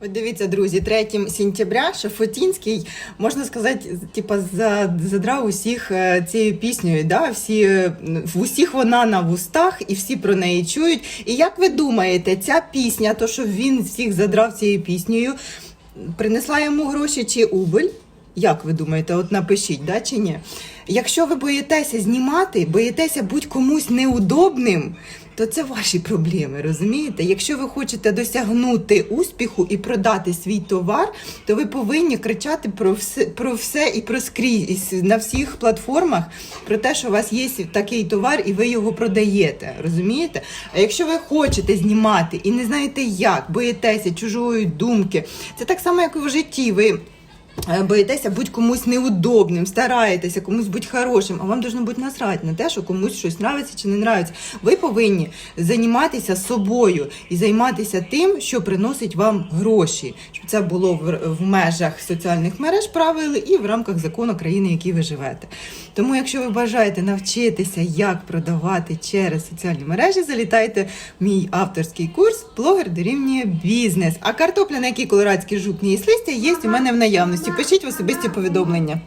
От дивіться, друзі, 3 сентября Шафотінський, можна сказати, типа задрав усіх е, цією піснею. Да? Всі, е, усіх вона на вустах і всі про неї чують. І як ви думаєте, ця пісня, то що він всіх задрав цією піснею, принесла йому гроші чи убиль? Як ви думаєте, от напишіть, да чи ні? Якщо ви боїтеся знімати, боїтеся бути комусь неудобним, то це ваші проблеми, розумієте? Якщо ви хочете досягнути успіху і продати свій товар, то ви повинні кричати про все, про все і про скрізь на всіх платформах про те, що у вас є такий товар і ви його продаєте. Розумієте? А якщо ви хочете знімати і не знаєте як, боїтеся чужої думки, це так само, як і в житті. Ви боїтеся бути комусь неудобним, стараєтеся комусь бути хорошим, а вам должно бути насрати на те, що комусь щось нравиться чи не нравиться. Ви повинні займатися собою і займатися тим, що приносить вам гроші, щоб це було в, в межах соціальних мереж правил і в рамках закону країни, в якій ви живете. Тому, якщо ви бажаєте навчитися, як продавати через соціальні мережі, залітайте в мій авторський курс Блогер дорівнює бізнес. А картопля, на якій колорадський жук не їсть листя, є у мене в наявності. Пишіть в особисті повідомлення.